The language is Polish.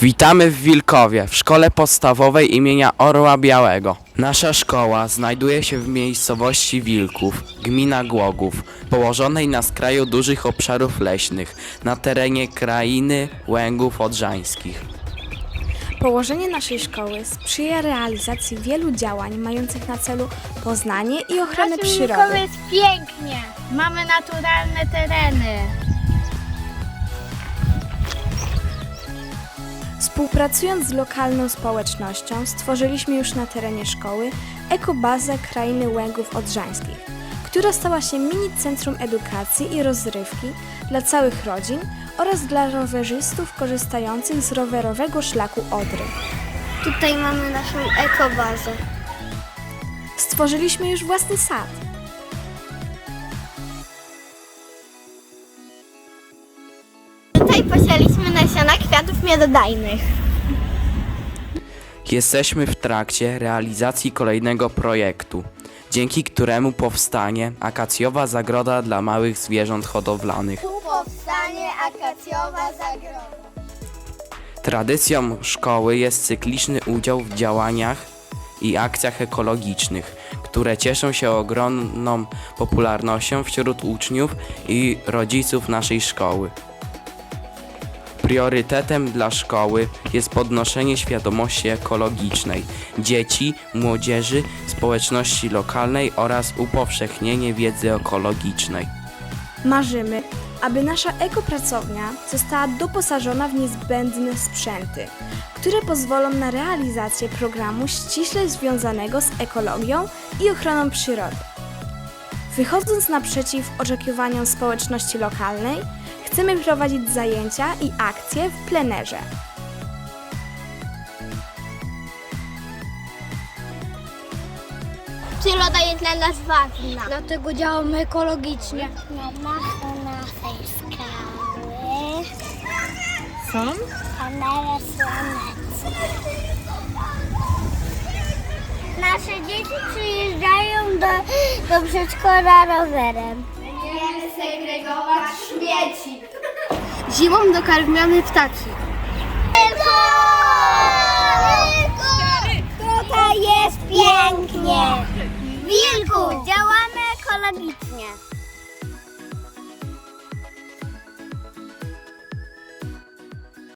Witamy w Wilkowie, w szkole podstawowej imienia Orła Białego. Nasza szkoła znajduje się w miejscowości Wilków, gmina Głogów, położonej na skraju dużych obszarów leśnych, na terenie krainy Łęgów Odrzańskich. Położenie naszej szkoły sprzyja realizacji wielu działań mających na celu poznanie i ochronę przyrody. Wilkowie jest pięknie. Mamy naturalne tereny. Współpracując z lokalną społecznością stworzyliśmy już na terenie szkoły ekobazę Krainy Łęgów Odrzańskich, która stała się mini centrum edukacji i rozrywki dla całych rodzin oraz dla rowerzystów korzystających z rowerowego szlaku Odry. Tutaj mamy naszą ekobazę. Stworzyliśmy już własny sad. Tutaj posialiśmy nasiona kwiatów miododajnych. Jesteśmy w trakcie realizacji kolejnego projektu, dzięki któremu powstanie akacjowa zagroda dla małych zwierząt hodowlanych. Tu powstanie akacjowa zagroda. Tradycją szkoły jest cykliczny udział w działaniach i akcjach ekologicznych, które cieszą się ogromną popularnością wśród uczniów i rodziców naszej szkoły. Priorytetem dla szkoły jest podnoszenie świadomości ekologicznej dzieci, młodzieży, społeczności lokalnej oraz upowszechnienie wiedzy ekologicznej. Marzymy, aby nasza ekopracownia została doposażona w niezbędne sprzęty, które pozwolą na realizację programu ściśle związanego z ekologią i ochroną przyrody. Wychodząc naprzeciw oczekiwaniom społeczności lokalnej, chcemy prowadzić zajęcia i akcje w plenerze. Przyroda jest dla nas ważna. Dlatego działamy ekologicznie. Na dachu naszej skały Są? panele słoneczne. Nasze dzieci przyjeżdżają do, do przedszkola rowerem. Zimą dokarmiamy ptaki. Tylko! Wilku! Tutaj jest pięknie! Wilku! Działamy ekologicznie.